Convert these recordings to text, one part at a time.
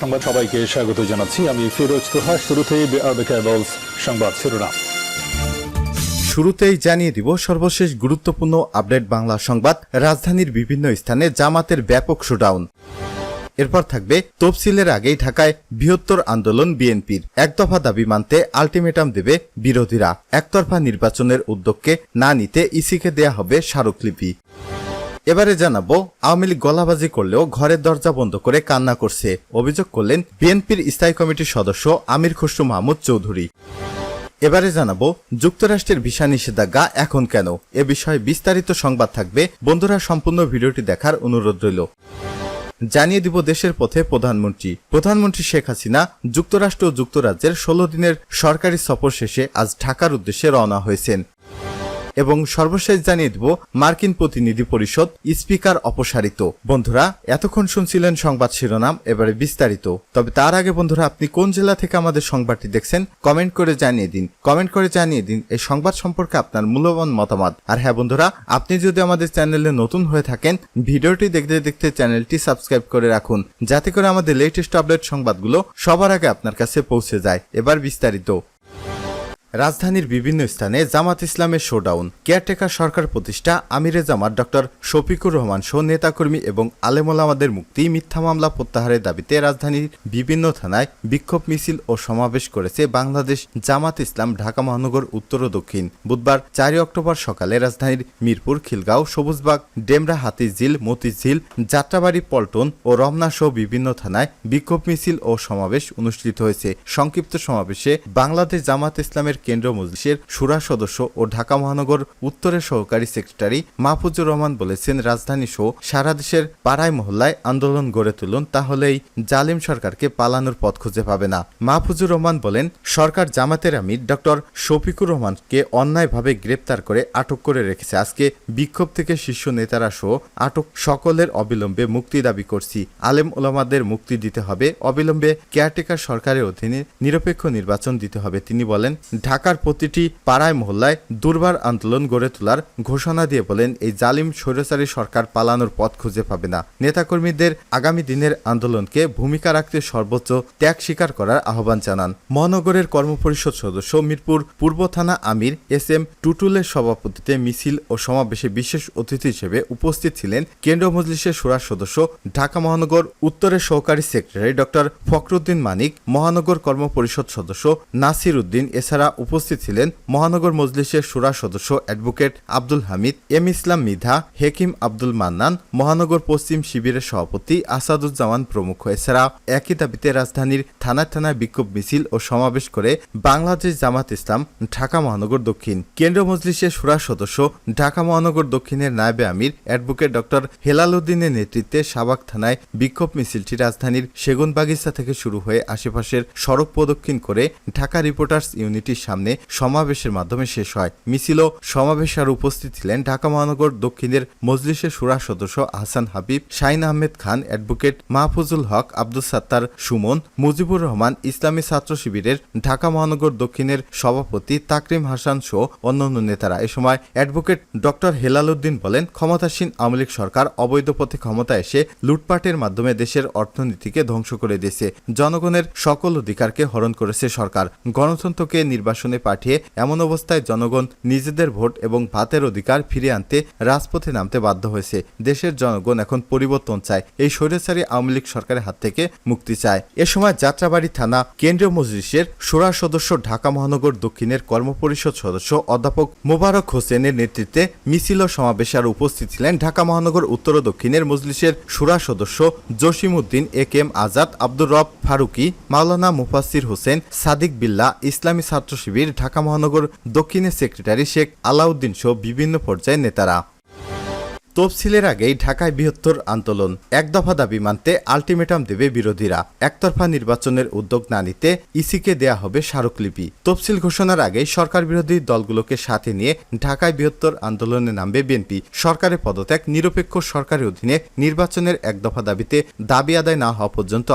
সংবাদ সবাইকে স্বাগত জানাচ্ছি। আমি ফিরোজ তোহা শুরুতেই বিআরবি সংবাদ শিরোনাম। শুরুতেই জানিয়ে দিব সর্বশেষ গুরুত্বপূর্ণ আপডেট বাংলা সংবাদ। রাজধানীর বিভিন্ন স্থানে জামাতের ব্যাপক শোডাউন। এরপর থাকবে তফসিলের আগেই ঢাকায় বৃহত্তর আন্দোলন বিএনপির। একদফা দাবি মানতে আলটিমেটাম দেবে বিরোধীরা। একতরফা নির্বাচনের উদ্যোগকে না নিতে ইসিকে দেয়া হবে স্মারকলিপি। এবারে জানাব, আওয়ামী লীগ গলাবাজি করলেও ঘরের দরজা বন্ধ করে কান্না করছে। অভিযোগ করলেন বিএনপির স্থায়ী কমিটির সদস্য আমির খসরু মাহমুদ চৌধুরী। এবারে জানাব, যুক্তরাষ্ট্রের ভিসা নিষেধাজ্ঞা এখন কেন? এ বিষয়ে বিস্তারিত সংবাদ থাকবে। বন্ধুরা, সম্পূর্ণ ভিডিওটি দেখার অনুরোধ রইল। জানিয়ে দিব দেশের পথে প্রধানমন্ত্রী। প্রধানমন্ত্রী শেখ হাসিনা যুক্তরাষ্ট্র ও যুক্তরাজ্যের ষোলো দিনের সরকারি সফর শেষে আজ ঢাকার উদ্দেশ্যে রওনা হয়েছেন। এবং সর্বশেষ জানিয়ে দেব, মার্কিন প্রতিনিধি পরিষদ স্পিকার অপসারিত। বন্ধুরা, এতক্ষণ শুনছিলেন সংবাদ শিরোনাম, এবারে বিস্তারিত। তবে তার আগে বন্ধুরা, আপনি কোন জেলা থেকে আমাদের সংবাদটি দেখছেন, কমেন্ট করে জানিয়ে দিন। কমেন্ট করে জানিয়ে দিন এই সংবাদ সম্পর্কে আপনার মূল্যবান মতামত। আর হ্যাঁ বন্ধুরা, আপনি যদি আমাদের চ্যানেলে নতুন হয়ে থাকেন, ভিডিওটি দেখতে দেখতে চ্যানেলটি সাবস্ক্রাইব করে রাখুন, যাতে করে আমাদের লেটেস্ট আপডেট সংবাদগুলো সবার আগে আপনার কাছে পৌঁছে যায়। এবার বিস্তারিত। রাজধানীর বিভিন্ন স্থানে জামাত ইসলামের শোডাউন কেয়ারটেকার সরকার প্রতিষ্ঠা, আমিরে জামাত ডক্টর শফিকুর রহমান সহ নেতাকর্মী এবং আলেমোলামাদের মুক্তি মিথ্যা মামলা প্রত্যাহারের দাবিতে রাজধানীর বিভিন্ন থানায় বিক্ষোভ মিছিল ও সমাবেশ করেছে বাংলাদেশ জামাত ইসলাম ঢাকা মহানগর উত্তর ও দক্ষিণ। বুধবার চারই অক্টোবর সকালে রাজধানীর মিরপুর, খিলগাঁও, সবুজবাগ, ডেমরা, হাতিঝিল, মতিঝিল, যাত্রাবাড়ি, পল্টন ও রমনা সহ বিভিন্ন থানায় বিক্ষোভ মিছিল ও সমাবেশ অনুষ্ঠিত হয়েছে। সংক্ষিপ্ত সমাবেশে বাংলাদেশ জামাত ইসলামের কেন্দ্র মজলিসের সুরা সদস্য ও ঢাকা মহানগর উত্তরের সহকারী সেক্রেটারি মাহফুজুর রহমান বলেছেন, রাজধানী সহ সারা দেশের পাড়ায় মহল্লায় আন্দোলন গড়ে তুলুন, তাহলেই জালিম সরকারকে পালানোর পথ খুঁজে পাবে না। মাহফুজুর রহমান বলেন, সরকার জামাতের আমির ডক্টর শফিকুর রহমানকে অন্যায়ভাবে গ্রেপ্তার করে আটক করে রেখেছে। আজকে বিক্ষোভ থেকে শীর্ষ নেতারা সহ আটক সকলের অবিলম্বে মুক্তি দাবি করছি। আলেম ওলামাদের মুক্তি দিতে হবে, অবিলম্বে কেয়ারটেকার সরকারের অধীনে নিরপেক্ষ নির্বাচন দিতে হবে। তিনি বলেন ঢাকার প্রতিটি পাড়ায় মহল্লায় দুর্বার আন্দোলন গড়ে তোলার ঘোষণা দিয়ে বলেন, এই জালিম স্বৈরাচারী সরকার পালানোর পথ খুঁজে পাবে না। নেতাকর্মীদের আগামী দিনের আন্দোলনকে ভূমিকা রাখতে সর্বোচ্চ ত্যাগ স্বীকার করার আহ্বান জানান। মহানগরের কর্মপরিষদ সদস্য মিরপুর পূর্ব থানা আমির এস এম টুটুলের সভাপতিতে মিছিল ও সমাবেশে বিশেষ অতিথি হিসেবে উপস্থিত ছিলেন কেন্দ্রীয় মজলিসের সুরার সদস্য, ঢাকা মহানগর উত্তরের সহকারী সেক্রেটারি ডক্টর ফখরুদ্দিন মানিক, মহানগর কর্মপরিষদ সদস্য নাসির উদ্দিন, এছাড়া উপস্থিত ছিলেন মহানগর মজলিসের সুরা সদস্য অ্যাডভোকেট আব্দুল হামিদ, এম ইসলাম মিধা, হেকিম আব্দুল মান্নান, মহানগর পশ্চিম শিবিরের সভাপতি আসাদুজ্জামান প্রমুখ। এছাড়া একই দাবিতে রাজধানীর থানায় থানায় বিক্ষোভ মিছিল ও সমাবেশ করে বাংলাদেশ জামাত ইসলাম, ঢাকা মহানগর দক্ষিণ। কেন্দ্র মজলিসের সুরা সদস্য, ঢাকা মহানগর দক্ষিণের নায়েবে আমির, অ্যাডভোকেট ডক্টর হেলাল উদ্দিনের নেতৃত্বে সাবাক থানায় বিক্ষোভ মিছিলটি রাজধানীর সেগুনবাগিচা থেকে শুরু হয়ে আশেপাশের সড়ক প্রদক্ষিণ করে ঢাকা রিপোর্টার্স ইউনিটির সামনে সমাবেশের মাধ্যমে শেষ হয়। মিছিল সমাবেশে আর উপস্থিত ছিলেন ঢাকা মহানগর দক্ষিণের মজলিসের সুরা সদস্য আহসান হাবিব শাইন আহমেদ খান অ্যাডভোকেট মাহফুজুল হক, আব্দুল সাত্তার সুমন, মুজিবুর রহমান ইসলামী ছাত্র শিবিরের ঢাকা মহানগর দক্ষিণের সভাপতি তাকরিম হাসান সহ অন্যান্য নেতারা। এ সময় অ্যাডভোকেট ডক্টর হেলাল উদ্দিন বলেন, ক্ষমতাসীন আওয়ামী লীগ সরকার অবৈধ পথে ক্ষমতা এসে লুটপাটের মাধ্যমে দেশের অর্থনীতিকে ধ্বংস করে দিয়েছে। জনগণের সকল অধিকারকে হরণ করেছে সরকার। গণতন্ত্রকে নির্বাসনে পাঠিয়ে এমন অবস্থায় জনগণ নিজেদের ভোট এবং ভাতের অধিকার ফিরিয়ে আনতে রাজপথে নামতে বাধ্য হয়েছে। দেশের জনগণ এখন পরিবর্তন চায়। এই স্বৈরাচারী আওয়ামী লীগ সরকারের হাত থেকে মুক্তি চায়। এ সময় যাত্রাবাড়ি থানা কেন্দ্রীয় মজলিসের সুরা সদস্য ঢাকা মহানগর দক্ষিণের কর্মপরিষদ সদস্য অধ্যাপক মোবারক হোসেনের নেতৃত্বে মিছিল ও সমাবেশে আর উপস্থিত ছিলেন ঢাকা মহানগর উত্তর ও দক্ষিণের মজলিসের সুরা সদস্য Jasim Uddin A K M Azad, Abdur Rob Faruki, মাওলানা মুফাসির হোসেন, সাদিক বিল্লা, ইসলামী ছাত্র শিবির ঢাকা মহানগর দক্ষিণের সেক্রেটারি শেখ আলাউদ্দিন সহ বিভিন্ন পর্যায়ের নেতারা। তফসিলের আগেই ঢাকায় বৃহত্তর আন্দোলন। এক দফা দাবি মানতে আলটিমেটাম দেবে বিরোধীরা। একতরফা নির্বাচনের উদ্যোগ না নিতে ইসিকে দেয়া হবে স্মারকলিপি। তফসিল ঘোষণার আগেই সরকার বিরোধী দলগুলোকে সাথে নিয়ে ঢাকায় বৃহত্তর আন্দোলনে নামবে বিএনপি। সরকারের পদত্যাগ নিরপেক্ষ সরকারের অধীনে নির্বাচনের এক দফা দাবিতে দাবি আদায় না হওয়া পর্যন্ত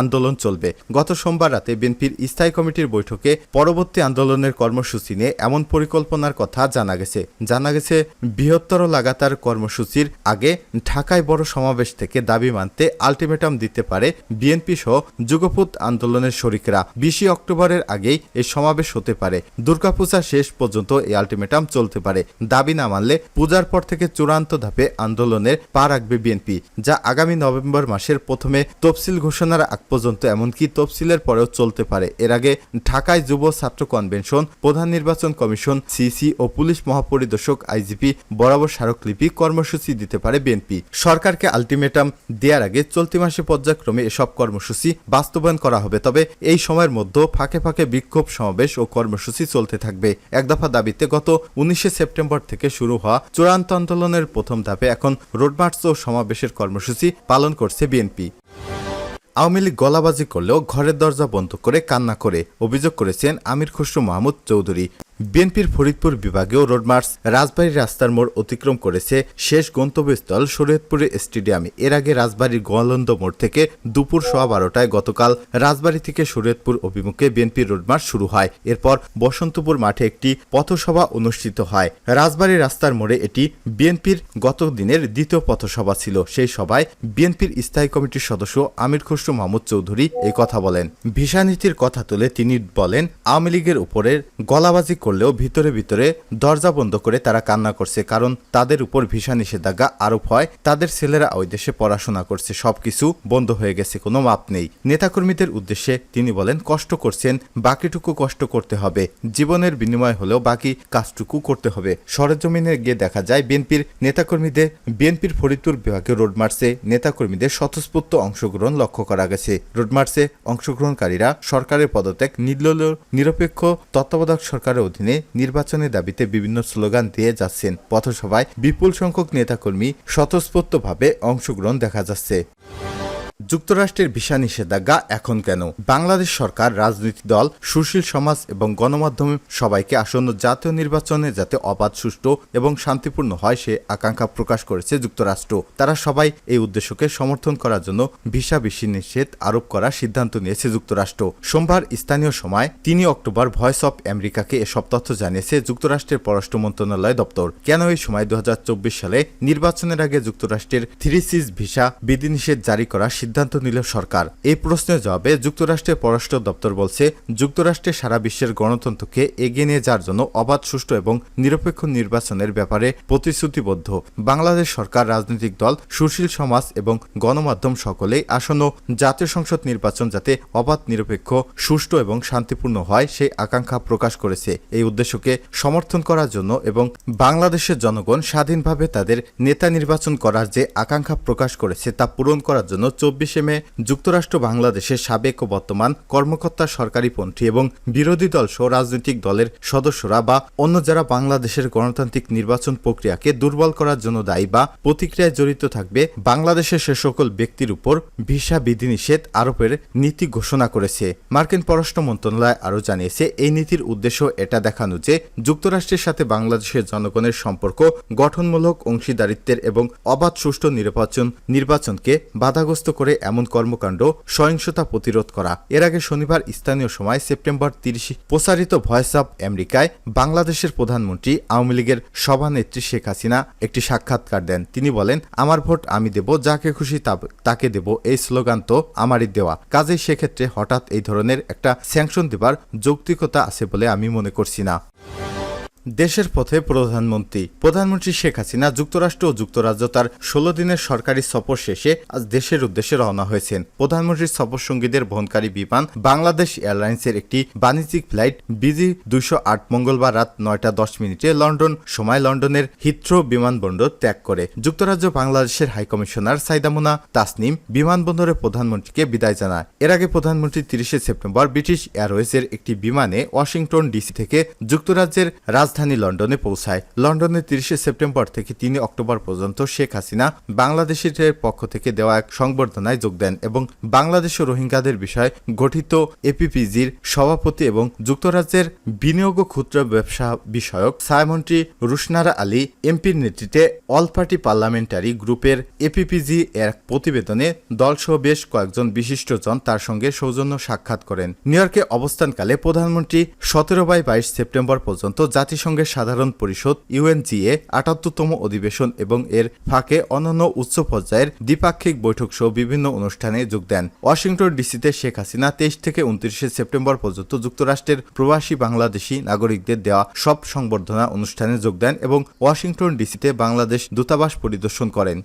আন্দোলন চলবে। গত সোমবার রাতে বিএনপির স্থায়ী কমিটির বৈঠকে পরবর্তী আন্দোলনের কর্মসূচি নিয়ে এমন পরিকল্পনার কথা জানা গেছে। জানা গেছে, বৃহত্তর লাগাতার কর্মসূচি কর্মসূচির আগে ঢাকায় বড় সমাবেশ থেকে দাবি মানতে আলটিমেটাম দিতে পারে বিএনপি সহ যুগপুত আন্দোলনের শরিকরা। বিশে অক্টোবরের আগেই এই সমাবেশ হতে পারে। দুর্গাপূজা শেষ পর্যন্ত এই আলটিমেটাম চলতে পারে। দাবি না মানলে পূজার পর থেকে চূড়ান্ত ধাপে আন্দোলনের পা রাখবে বিএনপি, যা আগামী নভেম্বর মাসের প্রথমে তফসিল ঘোষণার আগ পর্যন্ত এমনকি তফসিলের পরেও চলতে পারে। এর আগে ঢাকায় যুব ছাত্র কনভেনশন, প্রধান নির্বাচন কমিশন, সিসি ও পুলিশ মহাপরিদর্শক আইজিপি বরাবর স্মারকলিপি কর্মসূচি দিতে পারে বিএনপি। সরকারকে আলটিমেটাম দেওয়ার আগে চলতি মাসে পর্যায়ক্রমে এসব কর্মসূচি বাস্তবায়ন করা হবে, তবে এই সময়ের মধ্যে ফাঁকে ফাঁকে বিক্ষোভ সমাবেশ ও কর্মসূচি চলতে থাকবে। এক দফা দাবিতে গত উনিশে সেপ্টেম্বর থেকে শুরু হওয়া চূড়ান্ত আন্দোলনের প্রথম ধাপে এখন রোডমার্চ ও সমাবেশের কর্মসূচি পালন করছে বিএনপি। আওয়ামী লীগ গলাবাজি করলেও ঘরের দরজা বন্ধ করে কান্না করে অভিযোগ করেছেন আমির খসরু মাহমুদ চৌধুরী। বিএনপির ফরিদপুর বিভাগীয় রোডমার্চ রাজবাড়ী রাস্তার মোড় অতিক্রম করেছে শেষ গন্তব্যস্থল শরীয়তপুরের স্টেডিয়ামে। এর আগে রাজবাড়ির গোয়ালন্দ মোড় থেকে দুপুর সোয়া বারোটায় গতকাল রাজবাড়ী থেকে শরীয়তপুর অভিমুখে বিএনপির রোডমার্চ শুরু হয়। এরপর বসন্তপুর মাঠে একটি পথসভা অনুষ্ঠিত হয়। রাজবাড়ী রাস্তার মোড়ে এটি বিএনপির গত দিনের দ্বিতীয় পথসভা ছিল। সেই সভায় বিএনপির স্থায়ী কমিটির সদস্য আমির খসরু মাহমুদ চৌধুরী এই কথা বলেন। ভিসা নীতির কথা তুলে তিনি বলেন, আওয়ামী লীগের উপরের গলাবাজি করলেও ভিতরে ভিতরে দরজা বন্ধ করে তারা কান্না করছে, কারণ তাদের উপর ভিসা নিষেধাজ্ঞা আরোপ হয়। তাদের ছেলেরা ওই দেশে পড়াশোনা করছে, সবকিছু বন্ধ হয়ে গেছে, কোনো মাপ নেই। নেতাকর্মীদের উদ্দেশ্যে তিনি বলেন, কষ্ট করছেন, বাকিটুকু কষ্ট করতে হবে। জীবনের বিনিময় হলেও বাকি কাজটুকু করতে হবে। সরেজমিনে গিয়ে দেখা যায়, বিএনপির নেতাকর্মীদের, বিএনপির ফরিদপুর বিভাগে রোড মার্চে নেতাকর্মীদের স্বতঃস্ফূর্ত অংশগ্রহণ লক্ষ্য করা গেছে। রোড মার্চে অংশগ্রহণকারীরা সরকারের পদত্যাগ নির্দল নিরপেক্ষ তত্ত্বাবধায়ক সরকারের অধীনে নির্বাচনের দাবিতে বিভিন্ন স্লোগান দিয়ে যাচ্ছেন। পথসভায় বিপুল সংখ্যক নেতাকর্মী স্বতঃস্ফূর্তভাবে অংশগ্রহণ দেখা যাচ্ছে। যুক্তরাষ্ট্রের ভিসা নিষেধাজ্ঞা এখন কেন? বাংলাদেশ সরকার, রাজনৈতিক দল, সুশীল সমাজ এবং গণমাধ্যম সবাইকে আসন্ন জাতীয় নির্বাচনে যাতে অবাধ, সুষ্ঠু এবং শান্তিপূর্ণ হয় সে আকাঙ্ক্ষা প্রকাশ করেছে যুক্তরাষ্ট্র। তারা সবাই এই উদ্দেশ্যকে সমর্থন করার জন্য ভিসা বেশি নিষেধ আরোপ করার সিদ্ধান্ত নিয়েছে যুক্তরাষ্ট্র। সোমবার স্থানীয় সময় তিন অক্টোবর ভয়েস অব আমেরিকাকে এসব তথ্য জানিয়েছে যুক্তরাষ্ট্রের পররাষ্ট্র মন্ত্রণালয় দপ্তর। কেন এই সময় দু হাজার চব্বিশ সালে নির্বাচনের আগে যুক্তরাষ্ট্রের থ্রি সিজ ভিসা বিধিনিষেধ জারি করার সিদ্ধান্ত নিল সরকার। এই প্রশ্নের জবাবে যুক্তরাষ্ট্রের পররাষ্ট্র দপ্তর বলছে, যুক্তরাষ্ট্রে সারা বিশ্বের গণতন্ত্রকে এগিয়ে নিয়ে যাওয়ার জন্য অবাধ, সুষ্ঠু এবং নিরপেক্ষ নির্বাচনের ব্যাপারে প্রতিশ্রুতিবদ্ধ। বাংলাদেশ সরকার, রাজনৈতিক দল, সুশীল সমাজ এবং গণমাধ্যম সকলেই আসন্ন জাতীয় সংসদ নির্বাচন যাতে অবাধ, নিরপেক্ষ, সুষ্ঠু এবং শান্তিপূর্ণ হয় সেই আকাঙ্ক্ষা প্রকাশ করেছে। এই উদ্দেশ্যকে সমর্থন করার জন্য এবং বাংলাদেশের জনগণ স্বাধীনভাবে তাদের নেতা নির্বাচন করার যে আকাঙ্ক্ষা প্রকাশ করেছে তা পূরণ করার জন্য চব্বিশে মে যুক্তরাষ্ট্র, বাংলাদেশের সাবেক ও বর্তমান কর্মকর্তা সরকারিপন্থী এবং বিরোধী দল সহ রাজনৈতিক দলের সদস্যরা বা অন্য যারা বাংলাদেশের গণতান্ত্রিক নির্বাচন প্রক্রিয়াকে দুর্বল করার জন্য দায়ী বা প্রতিক্রিয়ায় জড়িত থাকবে, বাংলাদেশের সে সকল ব্যক্তির উপর ভিসা বিধিনিষেধ আরোপের নীতি ঘোষণা করেছে। মার্কিন পররাষ্ট্র মন্ত্রণালয় আরও জানিয়েছে, এই নীতির উদ্দেশ্য এটা দেখানো যে যুক্তরাষ্ট্রের সাথে বাংলাদেশের জনগণের সম্পর্ক গঠনমূলক অংশীদারিত্বের এবং অবাধ, সুষ্ঠু নির্বাচন নির্বাচনকে বাধাগ্রস্ত করে এমন কর্মকাণ্ড সহিংসতা প্রতিরোধ করা। এর আগে শনিবার স্থানীয় সময় সেপ্টেম্বর তিরিশ প্রসারিত ভয়েস অব আমেরিকায় বাংলাদেশের প্রধানমন্ত্রী আওয়ামী লীগের সভানেত্রী শেখ হাসিনা একটি সাক্ষাৎকার দেন। তিনি বলেন, আমার ভোট আমি দেব, যাকে খুশি তাকে দেব। এই স্লোগান তো আমারই দেওয়া। কাজেই সেক্ষেত্রে হঠাৎ এই ধরনের একটা স্যাংশন দেবার যৌক্তিকতা আছে বলে আমি মনে করছি না। দেশের পথে প্রধানমন্ত্রী প্রধানমন্ত্রী শেখ হাসিনা যুক্তরাষ্ট্র ও যুক্তরাজ্য তার ষোলো দিনের সরকারি সফর শেষে আজ দেশের উদ্দেশ্যে রওনা হয়েছেন। প্রধানমন্ত্রীর সফর সঙ্গীদের বহনকারী বিমান বাংলাদেশ এয়ারলাইন্সের একটি বাণিজ্যিক ফ্লাইট বিজি দুইশো আট মঙ্গলবার রাত নয়টা দশ মিনিটে লন্ডন, সময় লন্ডনের হিথ্রো বিমানবন্দর ত্যাগ করে। যুক্তরাজ্য বাংলাদেশের হাইকমিশনার সাইদামুনা তাসনিম বিমানবন্দরে প্রধানমন্ত্রীকে বিদায় জানায়। এর আগে প্রধানমন্ত্রী তিরিশে সেপ্টেম্বর ব্রিটিশ এয়ারওয়েজের একটি বিমানে ওয়াশিংটন ডিসি থেকে যুক্তরাজ্যের রাজধানী লন্ডনে পৌঁছায়। লন্ডনে তিরিশে সেপ্টেম্বর থেকে তিন অক্টোবর পর্যন্ত শেখ হাসিনা বাংলাদেশের পক্ষ থেকে দেওয়া এক সংবর্ধনায় যোগ দেন এবং বাংলাদেশ ও রোহিঙ্গাদের বিষয়ে গঠিত এপিপিজির সভাপতি এবং যুক্তরাজ্যের বিনিয়োগ ক্ষুদ্র ব্যবসা বিষয়ক ছায়ামন্ত্রী রুশনারা আলী এমপির নেতৃত্বে অল পার্টি পার্লামেন্টারি গ্রুপের এপিপিজি এর প্রতিবেদনে দলসহ বেশ কয়েকজন বিশিষ্টজন তার সঙ্গে সৌজন্য সাক্ষাৎ করেন। নিউ ইয়র্কে অবস্থানকালে প্রধানমন্ত্রী সতেরো বাই বাইশ সেপ্টেম্বর পর্যন্ত জাতিসংঘ জাতিসংঘের সাধারণ পরিষদ, ইউএনজিএ, আটাত্তরতম অধিবেশন এবং এর ফাঁকে অন্যান্য উচ্চ পর্যায়ের দ্বিপাক্ষিক বৈঠক সহ বিভিন্ন অনুষ্ঠানে যোগ দেন। ওয়াশিংটন ডিসিতে শেখ হাসিনা তেইশ থেকে উনত্রিশে সেপ্টেম্বর পর্যন্ত যুক্তরাষ্ট্রের প্রবাসী বাংলাদেশি নাগরিকদের দেওয়া সব সংবর্ধনা অনুষ্ঠানে যোগ দেন এবং ওয়াশিংটন ডিসিতে বাংলাদেশ দূতাবাস পরিদর্শন করেন।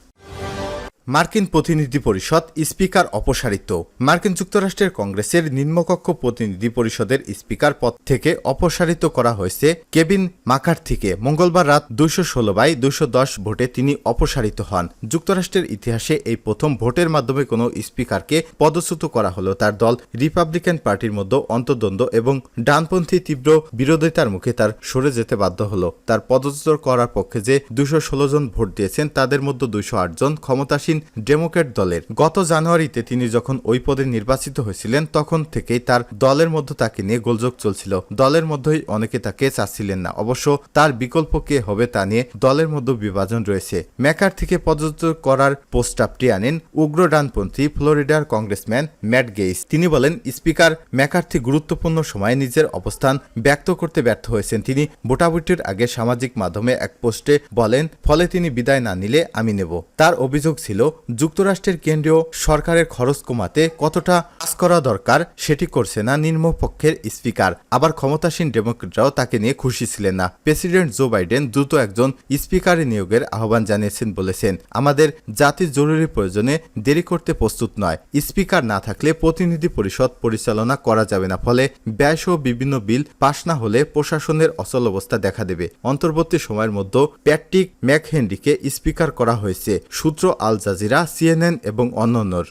মার্কিন প্রতিনিধি পরিষদ স্পিকার অপসারিত। মার্কিন যুক্তরাষ্ট্রের কংগ্রেসের নিম্নকক্ষ প্রতিনিধি পরিষদের স্পিকার পদ থেকে অপসারিত করা হয়েছে কেবিন মাকার্থিকে। মঙ্গলবার রাত দুইশো ষোলো বাই দুইশো দশ ভোটে তিনি অপসারিত হন। যুক্তরাষ্ট্রের ইতিহাসে এই প্রথম ভোটের মাধ্যমে কোনো স্পিকারকে পদচ্যুত করা হলো তার দল রিপাবলিকান পার্টির মধ্যে অন্তর্দ্বন্দ্ব এবং ডানপন্থী তীব্র বিরোধিতার মুখে তার সরে যেতে বাধ্য হলো। তার পদচ্যুত করার পক্ষে যে দুশো জন ভোট দিয়েছেন, তাদের মধ্যে আট জন ক্ষমতাসীন ডেমোক্র্যাট দলের। গত জানুয়ারিতে তিনি যখন ওই পদে নির্বাচিত হয়েছিলেন, তখন থেকেই তার দলের মধ্যে তাকে নিয়ে গোলযোগ চলছিল। দলের মধ্যেই অনেকে তাকে চাচ্ছিলেন না। অবশ্য তার বিকল্প কে হবে তা নিয়ে দলের মধ্যে বিভাজন রয়েছে। ম্যাকার থেকে পদচ্যুত করার প্রস্তাবটি আনেন উগ্র ডানপন্থী ফ্লোরিডার কংগ্রেসম্যান ম্যাট গেইস। তিনি বলেন, স্পিকার ম্যাকার্থি গুরুত্বপূর্ণ সময়ে নিজের অবস্থান ব্যক্ত করতে ব্যর্থ হয়েছেন। তিনি ভোটাভুটির আগে সামাজিক মাধ্যমে এক পোস্টে বলেন, ফলে তিনি বিদায় না নিলে আমি নেব। তার অভিযোগ ছিল যুক্তরাষ্ট্রের কেন্দ্রীয় সরকারের খরচ কমাতে কতটা কাজ করা দরকার সেটি করছে না নিম্নপক্ষের স্পিকার। আবার ক্ষমতাসীন ডেমোক্রেটরাও তাকে নিয়ে খুশি ছিলেন না। প্রেসিডেন্ট জো বাইডেন দ্রুত একজন স্পিকারে নিয়োগের আহ্বান জানিয়েছেন বলেছেন, আমাদের জাতির জরুরি প্রয়োজনে দেরি করতে প্রস্তুত নয়। স্পিকার না থাকলে প্রতিনিধি পরিষদ পরিচালনা করা যাবে না। ফলে ব্যয়সহ বিভিন্ন বিল পাশ না হলে প্রশাসনের অচল অবস্থা দেখা দেবে। অন্তর্বর্তী সময়ের মধ্যে প্যাট্রিক ম্যাকহেনরিকে স্পিকার করা হয়েছে, সূত্র আল জাজিরা সিএনএন এবং অন্যান্যর।